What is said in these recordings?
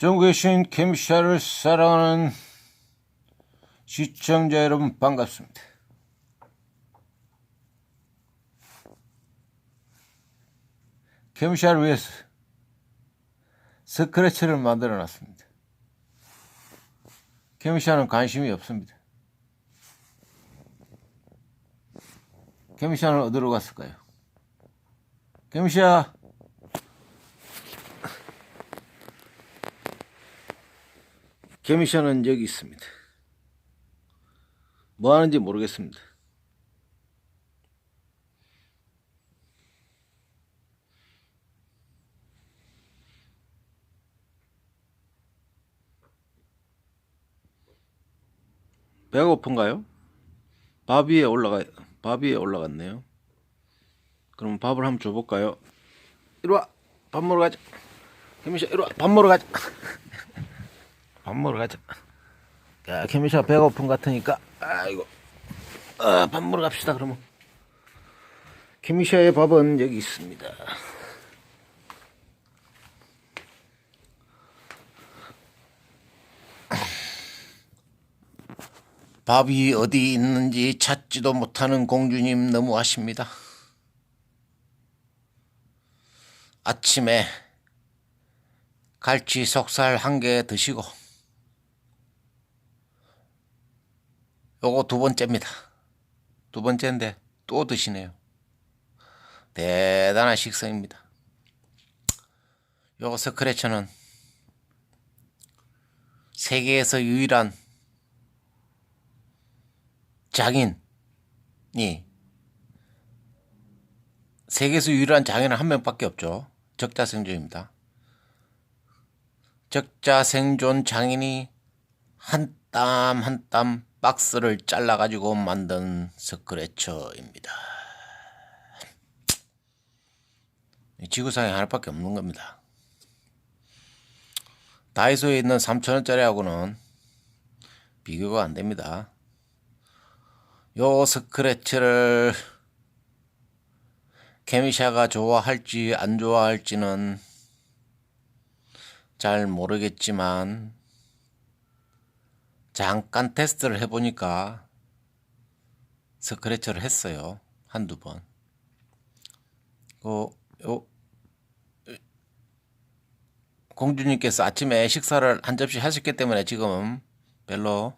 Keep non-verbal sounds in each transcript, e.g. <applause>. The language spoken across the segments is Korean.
전국에 계신 캠샤를 사랑하는 시청자 여러분 반갑습니다. 캠샤를 위해서 스크래치를 만들어 놨습니다. 캠샤는 관심이 없습니다. 캠샤는 어디로 갔을까요? 캠샤 개미샤는 여기 있습니다. 뭐 하는지 모르겠습니다. 배가 고픈가요? 밥 위에 올라가 밥 위에 올라갔네요. 그럼 밥을 한번 줘볼까요? 이리 와, 밥 먹으러 가자. 개미샤, 이리 와, 밥 먹으러 가자. <laughs> 밥 먹으러 가자. 야, 케미샤 것 같으니까, 아이고, 아, 밥 먹으러 갑시다, 그러면. 케미샤의 밥은 여기 있습니다. 밥이 어디 있는지 찾지도 못하는 공주님 너무 아십니다. 아침에 갈치 속살 한 개 드시고 요거 두 번째입니다. 두 번째인데 또 드시네요. 대단한 식성입니다. 요거 스크래처는 세계에서 유일한 장인이 세계에서 유일한 장인은 한 명밖에 없죠. 적자생존입니다. 적자생존 장인이 한 땀 한땀 박스를 잘라가지고 만든 스크래처입니다. 지구상에 하나밖에 없는 겁니다. 다이소에 있는 3천원짜리하고는 비교가 안 됩니다. 요 스크래처를 케미샤가 좋아할지 안 좋아할지는 잘 모르겠지만 잠깐 테스트를 해보니까 스크래처를 했어요. 한두 번. 그, 요, 공주님께서 아침에 식사를 한 접시 하셨기 때문에 지금 별로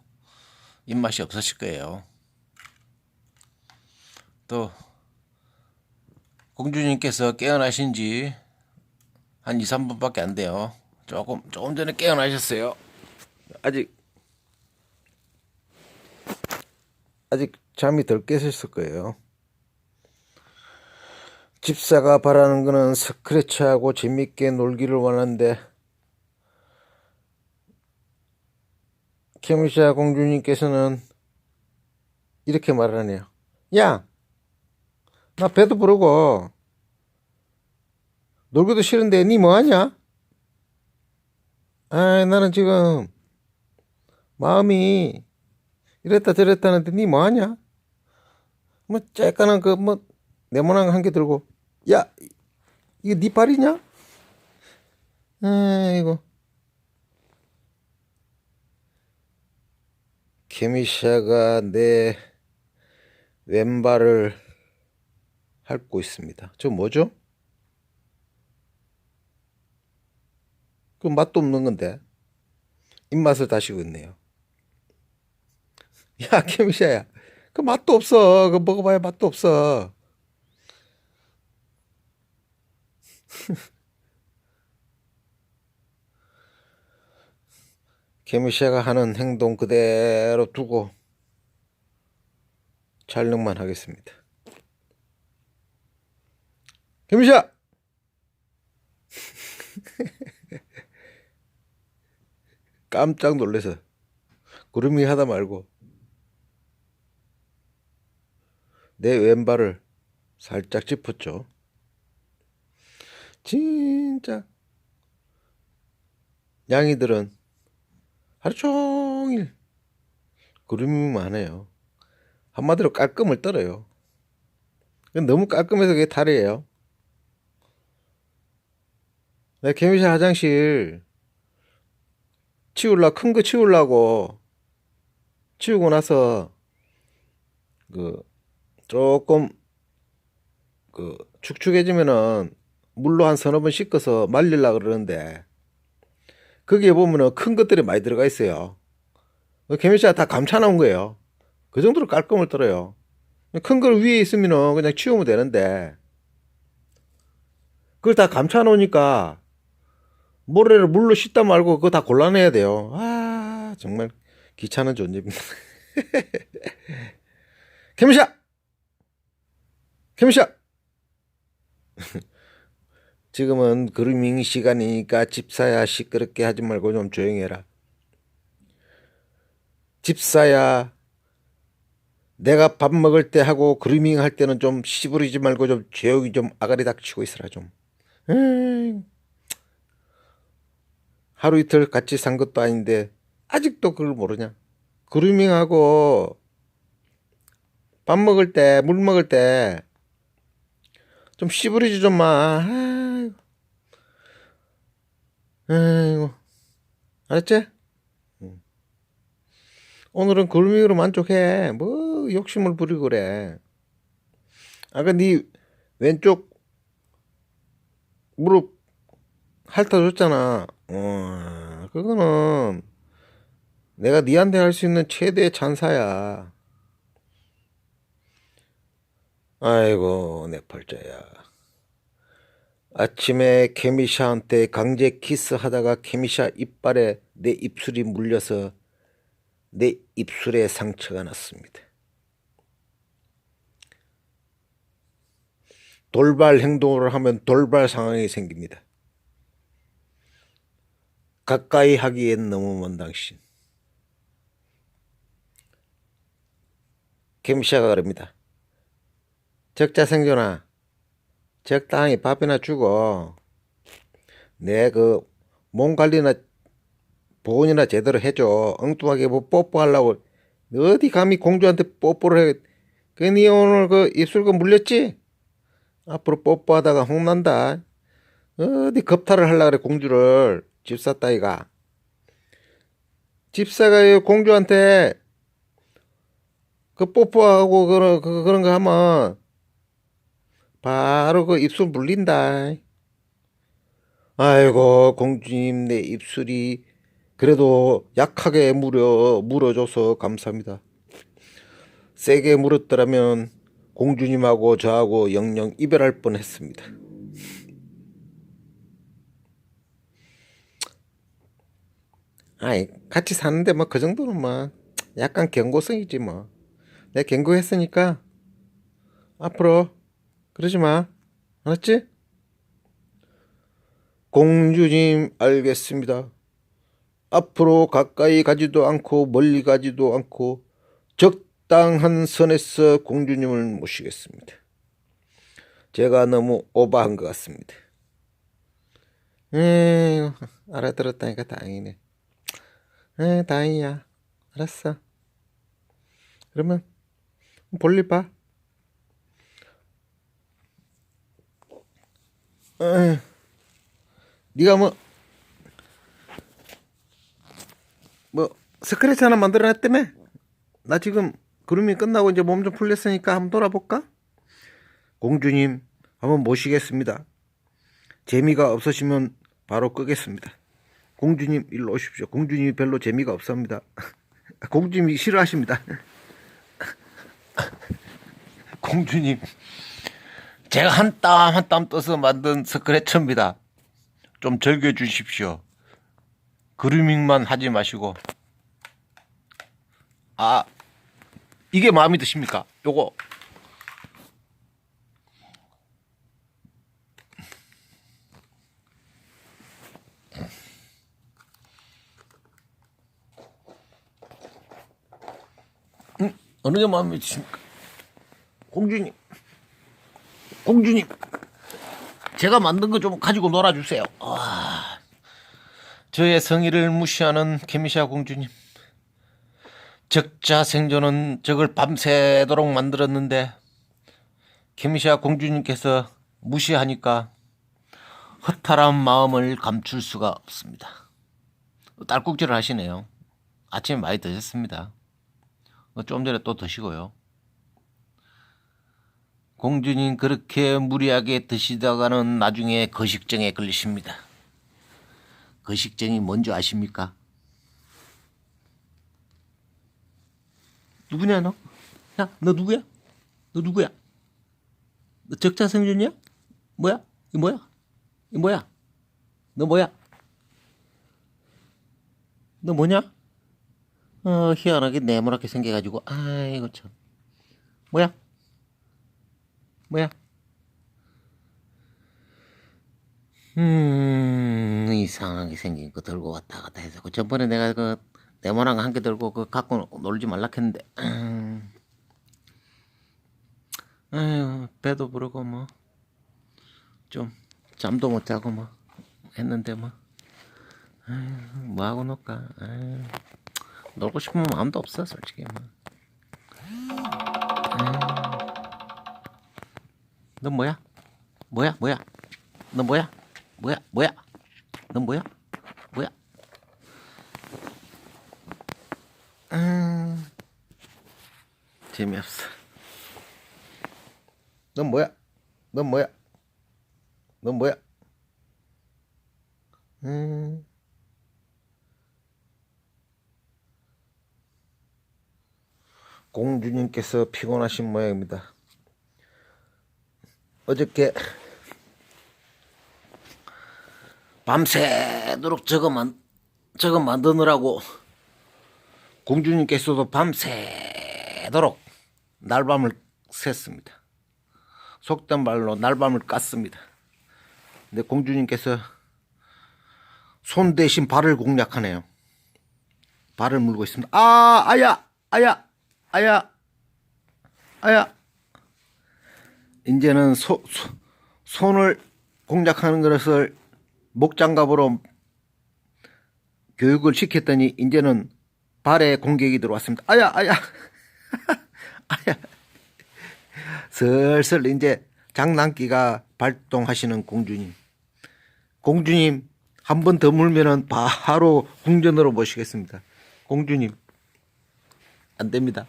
입맛이 없으실 거예요. 또, 공주님께서 깨어나신 지 한 2, 3분밖에 안 돼요. 조금, 조금 전에 깨어나셨어요. 아직, 아직 잠이 덜 깨셨을 거예요. 집사가 바라는 거는 스크래치하고 재밌게 놀기를 원하는데, 케미샤 공주님께서는 이렇게 말하네요. 야! 나 배도 부르고, 놀기도 싫은데 니 뭐하냐? 아, 나는 지금 마음이 이랬다 저랬다 하는데 니 뭐하냐? 뭐 쬐깐한 그뭐 네모난 한 개 들고 야 이거 니 발이냐? 아이고 케미샤가 내 왼발을 핥고 있습니다. 저 뭐죠? 그 맛도 없는 건데 입맛을 다시고 있네요. 야 <laughs> 케미샤야, 그 맛도 없어. 그 먹어봐야 맛도 없어. <laughs> 케미샤가 하는 행동 그대로 두고 촬영만 하겠습니다. 케미샤! <laughs> 깜짝 놀래서 구름이 하다 말고 내 왼발을 살짝 짚었죠. 진짜 양이들은 하루 종일 구름이만 해요. 한마디로 깔끔을 떨어요. 너무 깔끔해서 그게 탈이에요. 내 개미샤 화장실 치울라 큰 거 치우려고 치우고 나서 그 조금 그 축축해지면은 물로 한 서너 번 씻어서 말리려 그러는데 거기에 보면은 큰 것들이 많이 들어가 있어요. 케미씨가 다 감춰 놓은 거예요. 그 정도로 깔끔을 떨어요. 큰 걸 위에 있으면은 그냥 치우면 되는데 그걸 다 감춰 놓으니까 모래를 물로 씻다 말고 그거 다 골라내야 돼요. 아 정말 귀찮은 존재입니다. <laughs> 케 미샤! <laughs> 지금은 그루밍 시간이니까 집사야 시끄럽게 하지 말고 좀 조용히 해라. 집사야 내가 밥 먹을 때 하고 그루밍 할 때는 좀 시부리지 말고 좀 조용히 좀 아가리 닥치고 있으라 좀. 하루 이틀 같이 산 것도 아닌데 아직도 그걸 모르냐? 그루밍하고 밥 먹을 때, 물 먹을 때 좀 씨부리지 좀 마. 아이고. 알았지? 응. 오늘은 그루밍으로 만족해. 뭐 욕심을 부리고 그래. 아까 네 왼쪽 무릎 핥아줬잖아. 어, 그거는 내가 니한테 할 수 있는 최대의 찬사야. 아이고, 내 팔자야. 아침에 케미샤한테 강제 키스하다가 케미샤 이빨에 내 입술이 물려서 내 입술에 상처가 났습니다. 돌발 행동을 하면 돌발 상황이 생깁니다. 가까이 하기엔 너무 먼 당신. 캠샤가 그럽니다. 적자 생존아, 적당히 밥이나 주고, 내 그 몸 관리나 보온이나 제대로 해줘. 엉뚱하게 뭐 뽀뽀하려고 어디 감히 공주한테 뽀뽀를 해. 그니 오늘 그 입술 그 물렸지? 앞으로 뽀뽀하다가 홍난다. 어디 겁탈을 하려 그래 공주를 집사 따위가. 집사가 이 공주한테 그 뽀뽀하고 그런 그, 그런 거 하면 바로 그 입술 물린다. 아이고 공주님 내 입술이 그래도 약하게 물어 물어줘서 감사합니다. 세게 물었더라면 공주님하고 저하고 영영 이별할 뻔했습니다. 아이 같이 사는데 뭐 그 정도는 뭐 약간 경고성이지 뭐. 내가 경고했으니까 앞으로 그러지 마. 알았지? 공주님 알겠습니다. 앞으로 가까이 가지도 않고 멀리 가지도 않고 적당한 선에서 공주님을 모시겠습니다. 제가 너무 오버한 것 같습니다. 에이, 알아들었다니까 다행이네. 에, 다행이야. 알았어. 그러면 볼일 봐. 에, 네가 뭐, 뭐 스크래치 하나 만들어놨다며? 나 지금 그루밍 끝나고 이제 몸 좀 풀렸으니까 한번 돌아볼까? 공주님 한번 모시겠습니다. 재미가 없으시면 바로 끄겠습니다. 공주님 일로 오십시오. 공주님이 별로 재미가 없습니다. <laughs> 공주님이 싫어하십니다. <laughs> 공주님 제가 한 땀 한 땀 떠서 만든 스크래처입니다. 좀 즐겨 주십시오. 그루밍만 하지 마시고 아 이게 마음에 드십니까? 요거 음, 어느 게 마음에 드십니까? 공주님 공주님 제가 만든 거 좀 가지고 놀아주세요. 아, 저의 성의를 무시하는 케미샤 공주님. 적자 생존은 적을 밤새도록 만들었는데 케미샤 공주님께서 무시하니까 허탈한 마음을 감출 수가 없습니다. 딸꾹질을 하시네요. 아침에 많이 드셨습니다. 어, 좀 전에 또 드시고요. 공주님 그렇게 무리하게 드시다가는 나중에 거식증에 걸리십니다. 거식증이 뭔지 아십니까? 누구냐 너? 야, 너 누구야? 너 누구야? 너 적자생존이야? 뭐야? 이 뭐야? 이 뭐야? 너 뭐야? 너 뭐냐? 어, 희한하게 네모나게 생겨가지고, 아이고, 참. 뭐야? 뭐야? 음, 이상하게 생긴 거 들고 왔다 갔다 해서. 그 전번에 내가 그 네모난 거한개 들고 그 갖고 놀지 말라 했는데, 음. <clears throat> 아유, 배도 부르고 뭐, 좀, 잠도 못 자고 뭐, 했는데 뭐, 아유, 뭐 하고 놀까? 아유, 놀고 싶으면 마음도 없어, 솔직히 뭐. 너 뭐야? 뭐야? 뭐야? 너 뭐야? 뭐야? 뭐야? 너 뭐야? 뭐야? 음, 재미없어. 넌 뭐야? 넌 뭐야? 넌 뭐야? 음. 공주님께서 피곤하신 모양입니다. 어저께 밤새도록 저거 만 저거 만드느라고 공주님께서도 밤새도록 날밤을 샜습니다. 속된 말로 날밤을 깠습니다. 근데 공주님께서 손 대신 발을 공략하네요. 발을 물고 있습니다. 아, 아야, 아야, 아야, 아야. 이제는 소, 소, 손을 공략하는 것을 목장갑으로 교육을 시켰더니 이제는 발에 공격이 들어왔습니다. 아야, 아야, <laughs> 아야. 슬슬 이제 장난기가 발동하시는 공주님. 공주님 한 번 더 물면은 바로 궁전으로 모시겠습니다. 공주님 안 됩니다.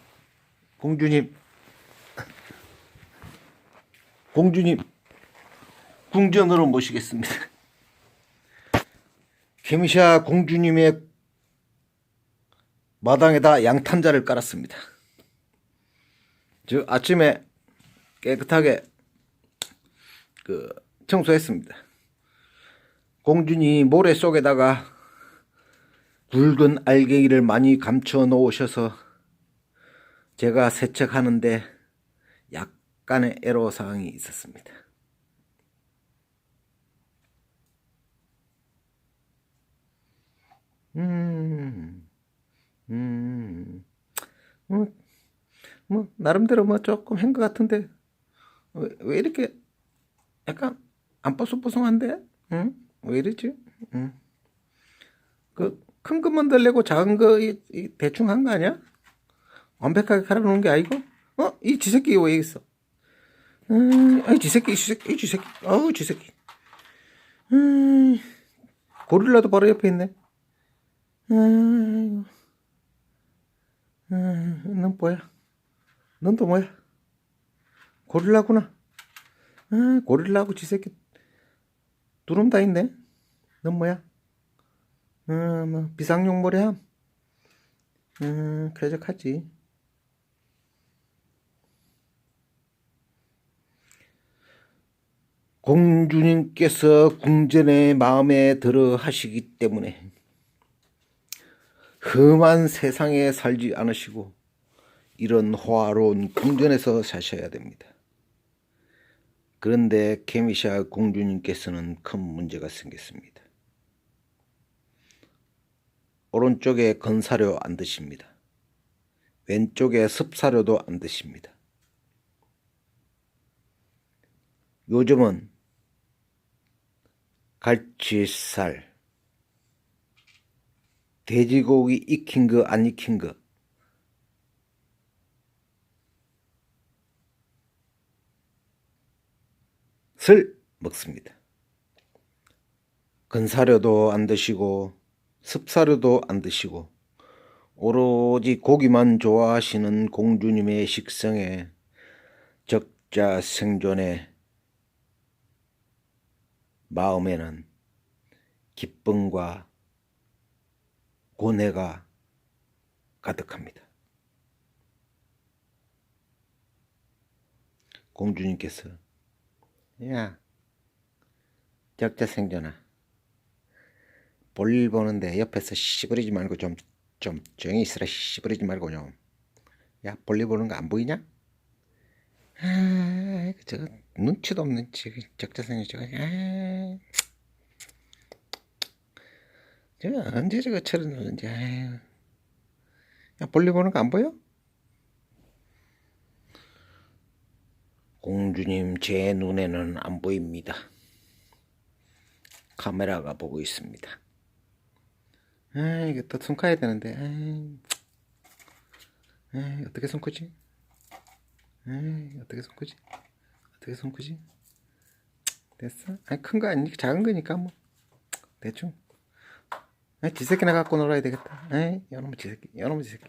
공주님 공주님 궁전으로 모시겠습니다. 케미샤 공주님의 마당에다 양탄자를 깔았습니다. 저 아침에 깨끗하게 그 청소했습니다. 공주니 모래 속에다가 굵은 알갱이를 많이 감춰 놓으셔서 제가 세척하는데 약간의 애로 사항이 있었습니다. 음, 음, 뭐, 뭐, 나름대로 뭐 조금 한 것 같은데, 왜, 왜 이렇게 약간 안 뽀송뽀송한데? 응? 왜 이러지? 응. 그, 큰 것만 들려고 작은 거, 이, 이 대충 한 거 아니야? 완벽하게 갈아놓은 게 아니고? 어? 이 쥐새끼 왜 있어? 음, 아이, 쥐새끼, 이 쥐새끼, 이 쥐새끼. 어우, 쥐새끼. 음, 고릴라도 바로 옆에 있네. 음, 음, 넌 뭐야? 넌 또 뭐야? 고릴라구나. 아, 고릴라하고 쥐새끼 두름 다 있네. 넌 뭐야? 음, 뭐 비상용 모래함. 음, 쾌적하지. 공주님께서 궁전에 마음에 들어 하시기 때문에 험한 세상에 살지 않으시고 이런 호화로운 궁전에서 사셔야 됩니다. 그런데 케미샤 공주님께서는 큰 문제가 생겼습니다. 오른쪽에 건사료 안 드십니다. 왼쪽에 습사료도 안 드십니다. 요즘은 갈치살, 돼지고기 익힌 거 안 익힌 거를 먹습니다. 건사료도 안 드시고 습사료도 안 드시고 오로지 고기만 좋아하시는 공주님의 식성에 적자 생존의 마음에는 기쁨과 고뇌가 가득합니다. 공주님께서 야 적자 생존아 볼일 보는데 옆에서 씨부리지 말고 좀 좀 조용히 있으라 씨부리지 말고 좀 야 볼일 보는 거 안 보이냐? 아 저거 눈치도 없는 저 적자 생존 저거 아 저거 언제 저거 아유 야 볼일 보는 거 안 보여? 공주님 제 눈에는 안 보입니다. 카메라가 보고 있습니다. 아 이거 또손 커야 되는데 아, 아 어떻게 손 크지? 아 어떻게 손 크지? 어떻게 손 크지? 됐어? 아니 큰 거 아니니까 작은 거니까 뭐. 대충. 아 지새끼나 갖고 놀아야 되겠다. 에이 요놈의 지새끼 요놈의 지새끼.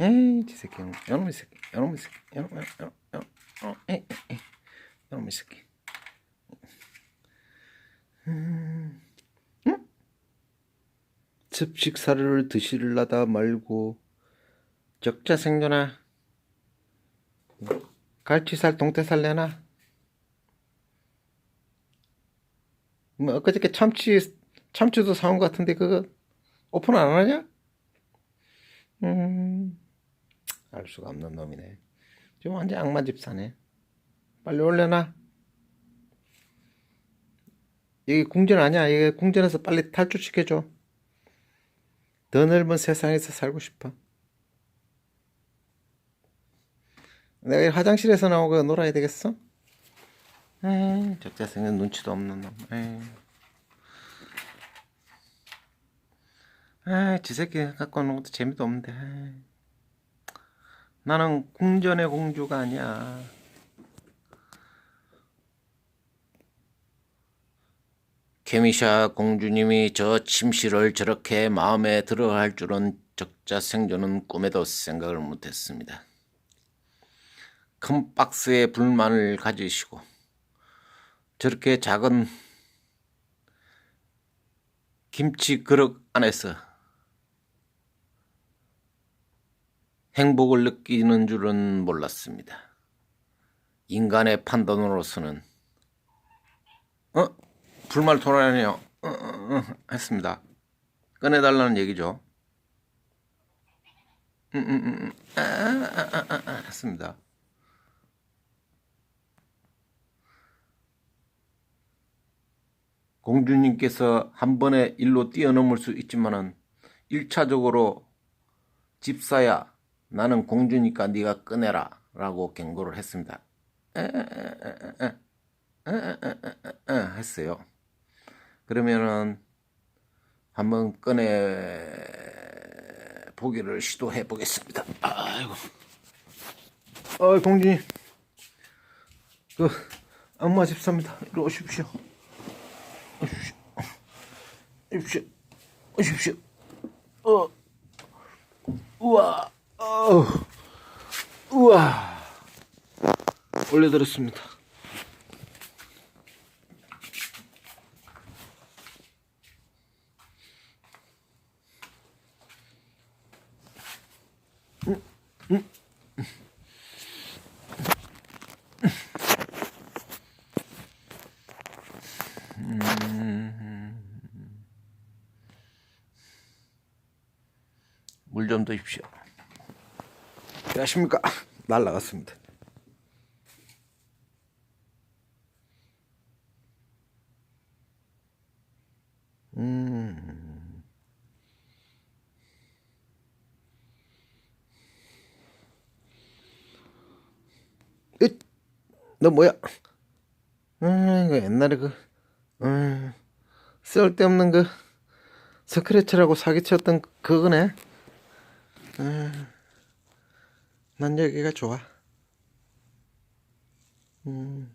에이 지새끼 요놈의 새끼 요놈의 새끼 요놈 어, 에이 에이 요놈의 새끼. 음, 응? 습식사를 드실라다 말고 적자 생존아 갈치살 동태살 내놔 뭐 엊그저께 참치 참치도 사온 것 같은데 그거 오픈 안 하냐? 음, 알 수가 없는 놈이네. 지금 완전 악마 집사네. 빨리 올려놔. 이게 궁전 아니야. 이게 궁전에서 빨리 탈출시켜줘. 더 넓은 세상에서 살고 싶어. 내가 이 화장실에서 나오고 놀아야 되겠어? 에이, 적자생은 눈치도 없는 놈. 에이. 아, 지 새끼 갖고 오는 것도 재미도 없는데. 에이. 나는 궁전의 공주가 아니야. 케미샤 공주님이 저 침실을 저렇게 마음에 들어 할 줄은 적자 생존은 꿈에도 생각을 못했습니다. 큰 박스에 불만을 가지시고 저렇게 작은 김치 그릇 안에서 행복을 느끼는 줄은 몰랐습니다. 인간의 판단으로서는 어? 불말 토론하네요. 어, 어, 어, 했습니다. 꺼내달라는 얘기죠. 음, 음, 음, 음. 아, 아, 아, 아, 아, 했습니다. 공주님께서 한 번에 일로 뛰어넘을 수 있지만은 1차적으로 집사야 나는 공주니까 네가 꺼내라 라고 경고를 했습니다. 에, 에, 에, 했어요. 그러면은 한번 꺼내 보기를 시도해 보겠습니다. 아이고. 어, 공주님. 그 악마 집사입니다. 이리 오십시오. 오십시오. 오십시오. 어. 우와. 어. 우와. 올려드렸습니다. 물 좀 드십시오. 안녕하십니까. <laughs> 날라갔습니다. 음. 으, 너 뭐야? 음, 이거 옛날에 그, 음, 쓸데없는 그, 스크래치라고 사기쳤던 그거네. 음, 난 여기가 좋아. 음.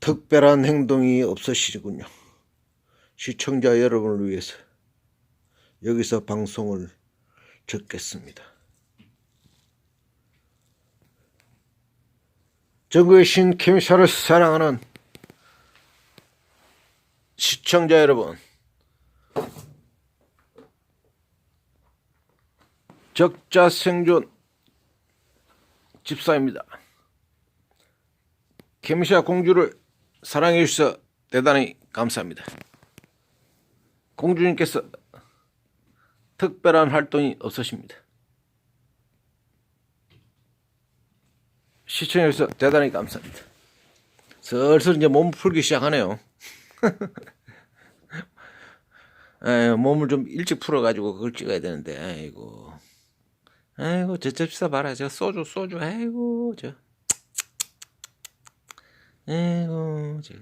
특별한 행동이 없으시군요. 시청자 여러분을 위해서 여기서 방송을 적겠습니다. 전국의 신케미샤를 사랑하는 시청자 여러분, 적자 생존 집사입니다. 케미샤 공주를 사랑해 주셔서 대단히 감사합니다. 공주님께서 특별한 활동이 없으십니다. 시청해 주셔서 대단히 감사합니다. 슬슬 이제 몸 풀기 시작하네요. <laughs> 에, 몸을 좀 일찍 풀어가지고 그걸 찍어야 되는데, 아이고. 아이고, 저 접시사 봐라. 저 소주, 소주, 아이고, 저. 아이고, 저.